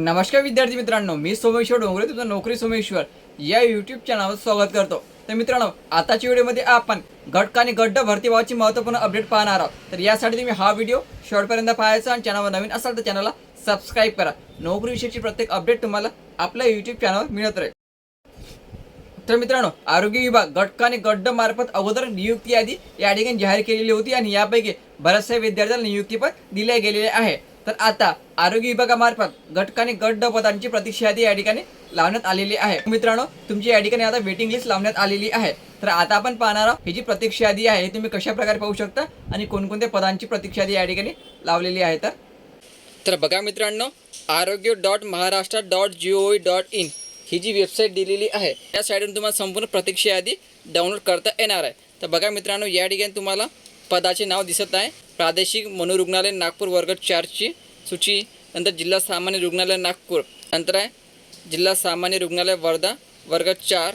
नमस्कार विद्यार्थी मित्रांनो मी सोमेश्वर डोंगरे तुमचं नोकरी सोमेश्वर. या युट्यूब चॅनलवर स्वागत करतो. तर मित्रांनो आताच्या व्हिडिओमध्ये आपण घटक आणि गड्ड भरती भावाची महत्त्वपूर्ण अपडेट पाहणार आहोत. तर यासाठी तुम्ही हा व्हिडिओ शेवटपर्यंत पाहायचा आणि चॅनलवर नवीन असाल तर चॅनलला सबस्क्राईब करा. नोकरीविषयीची प्रत्येक अपडेट तुम्हाला आपल्या युट्यूब चॅनलवर मिळत राहील. तर मित्रांनो आरोग्य विभाग घटक आणि गड्ड मार्फत अगोदर नियुक्ती यादी या ठिकाणी जाहीर केलेली होती आणि यापैकी बऱ्याचशा विद्यार्थ्यांना नियुक्ती पण दिल्या गेलेली आहे. तर आता आरोग्य विभागामार्फत घटकाने गट गड्ड पदांची प्रतीक्षा यादी या ठिकाणी लावण्यात आलेली आहे. मित्रांनो तुमची या ठिकाणी आता वेटिंग लिस्ट लावण्यात आलेली आहे. तर आता आपण पाहणार आहोत ही जी प्रतीक्षा यादी आहे हे तुम्ही कशा प्रकारे पाहू शकता आणि कोणकोणत्या पदांची प्रतीक्षा यादी या ठिकाणी लावलेली आहे तर? तर बघा मित्रांनो Arogya dot Maharashtra dot G O dot in ही जी वेबसाईट दिलेली आहे त्या साईडवरून तुम्हाला संपूर्ण प्रतीक्षा यादी डाउनलोड करता येणार आहे. तर बघा मित्रांनो या ठिकाणी तुम्हाला पदाचे नाव दिसत आहे. प्रादेशिक मनोरुग्णालय नागपूर वर्ग चारची सूची नंतर जिल्हा सामान्य रुग्णालय नागपूर नंतर आहे जिल्हा सामान्य रुग्णालय वर्धा वर्ग चार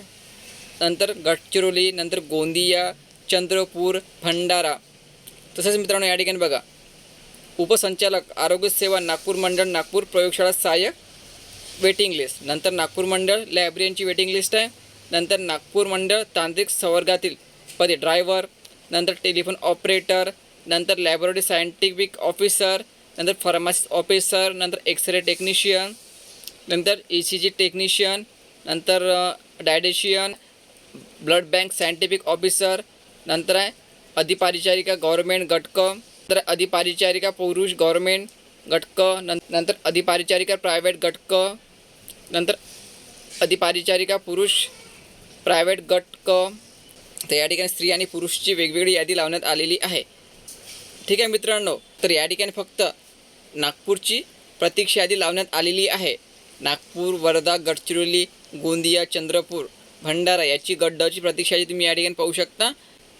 नंतर गडचिरोली नंतर गोंदिया चंद्रपूर भंडारा. तसेच मित्रांनो या ठिकाणी बघा. उपसंचालक आरोग्य सेवा नागपूर मंडळ नागपूर प्रयोगशाळा सहाय्यक वेटिंग लिस्ट. नंतर नागपूर मंडळ लायब्ररीची वेटिंग लिस्ट आहे. नंतर नागपूर मंडळ तांत्रिक संवर्गातील पदे ड्रायव्हर नंतर टेलिफोन ऑपरेटर नंतर लॅबोरेटरी सायंटिफिक ऑफिसर नंतर फार्मासिस्ट ऑफिसर नंतर एक्सरे टेक्निशियन नंतर ई सी जी टेक्निशियन नंतर dietician blood bank scientific officer नंतर आहे अधिपारिचारिका गव्हर्मेंट गटक नंतर अधिपारिचारिका पुरुष गव्हर्मेंट गटकं नं नंतर अधिपारिचारिका प्रायव्हेट गटकं नंतर अधिपारिचारिका पुरुष प्रायव्हेट गटकं तर या ठिकाणी स्त्री आणि पुरुषची वेगवेगळी यादी लावण्यात आलेली आहे. ठीक आहे मित्रांनो तर या ठिकाणी फक्त नागपूरची प्रतीक्षा यादी लावण्यात आलेली आहे. नागपूर वर्धा गडचिरोली गोंदिया चंद्रपूर भंडारा याची गड्डाची प्रतीक्षा यादी तुम्ही या ठिकाणी पाहू शकता.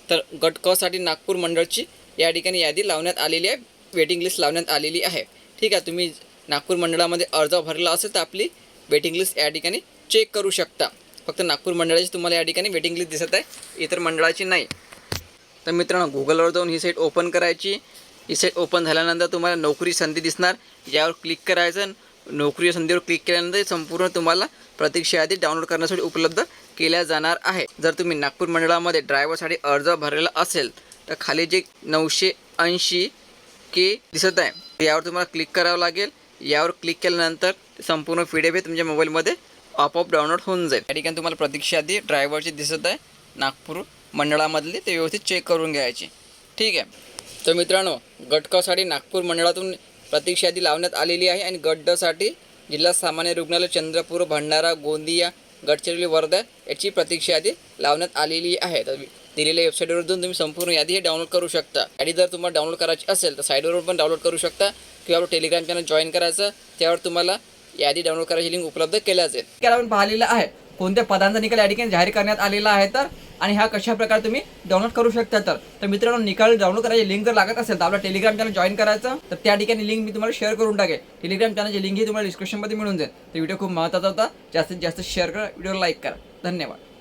तर गट नागपूर मंडळची या ठिकाणी यादी लावण्यात आलेली आहे वेटिंग लिस्ट लावण्यात आलेली आहे. ठीक आहे तुम्ही नागपूर मंडळामध्ये अर्ज भरला असेल तर आपली वेटिंग लिस्ट या ठिकाणी चेक करू शकता. फक्त नागपूर मंडळाची तुम्हाला या ठिकाणी वेटिंग लिस्ट दिसत आहे इतर मंडळाची नाही. तर मित्रांनो गुगलवर जाऊन ही साईट ओपन करायची. ही साईट ओपन झाल्यानंतर तुम्हाला नोकरी संधी दिसणार. यावर क्लिक करायचं नोकरी संधीवर क्लिक केल्यानंतर संपूर्ण तुम्हाला प्रतीक्षा यादी डाउनलोड करण्यासाठी उपलब्ध केल्या जाणार आहे. जर तुम्ही नागपूर मंडळामध्ये ड्रायव्हरसाठी अर्ज भरलेला असेल तर खाली जे नऊशे ऐंशी के दिसत आहे यावर तुम्हाला क्लिक करावं लागेल. यावर क्लिक केल्यानंतर संपूर्ण पी डी एफ तुमच्या मोबाईलमध्ये आपोआप डाउनलोड होऊन जाईल. या ठिकाणी तुम्हाला प्रतीक्षा यादी ड्रायव्हरची दिसत आहे. नागपूर मंडळामधले ते व्यवस्थित चेक करून घ्यायचे. ठीक आहे. तर मित्रांनो गटकासाठी नागपूर मंडळातून प्रतीक्षा यादी लावण्यात आलेली आहे आणि गड्डसाठी जिल्हा सामान्य रुग्णालय चंद्रपूर भंडारा गोंदिया गडचिरोली वर्धा याची प्रतीक्षा यादी लावण्यात आलेली आहे. तर दिलेल्या वेबसाईटवरून तुम्ही संपूर्ण यादी हे डाउनलोड करू शकता. यादी जर तुम्हाला डाउनलोड करायची असेल तर साईडवरून पण डाउनलोड करू शकता. किंवा आपलं टेलिग्राम चॅनल जॉईन करायचं त्यावर तुम्हाला यादी डाउनलोड करायची लिंक उपलब्ध केल्या जाईल आपण पाहिलेलं आहे. कोणत्या पदांचा निकाल या ठिकाणी जाहीर करण्यात आलेला आहे तर आणि हा कशा प्रकारे तुम्ही डाउनलोड करू शकता तर तर मित्रांनो निकाल डाउनलोड करायची लिंक जर लागत असेल तर आपला टेलिग्राम चॅनल जॉईन करायचं. तर त्या ठिकाणी लिंक मी तुम्हाला शेअर करून टाकेल. टेलिग्राम चॅनलची लिंक ही तुम्हाला डिस्क्रिप्शनमध्ये मिळून जाईल. तर व्हिडिओ खूप महत्त्वाचा होता. जास्तीत जास्त शेअर करा व्हिडिओ लाईक करा. धन्यवाद.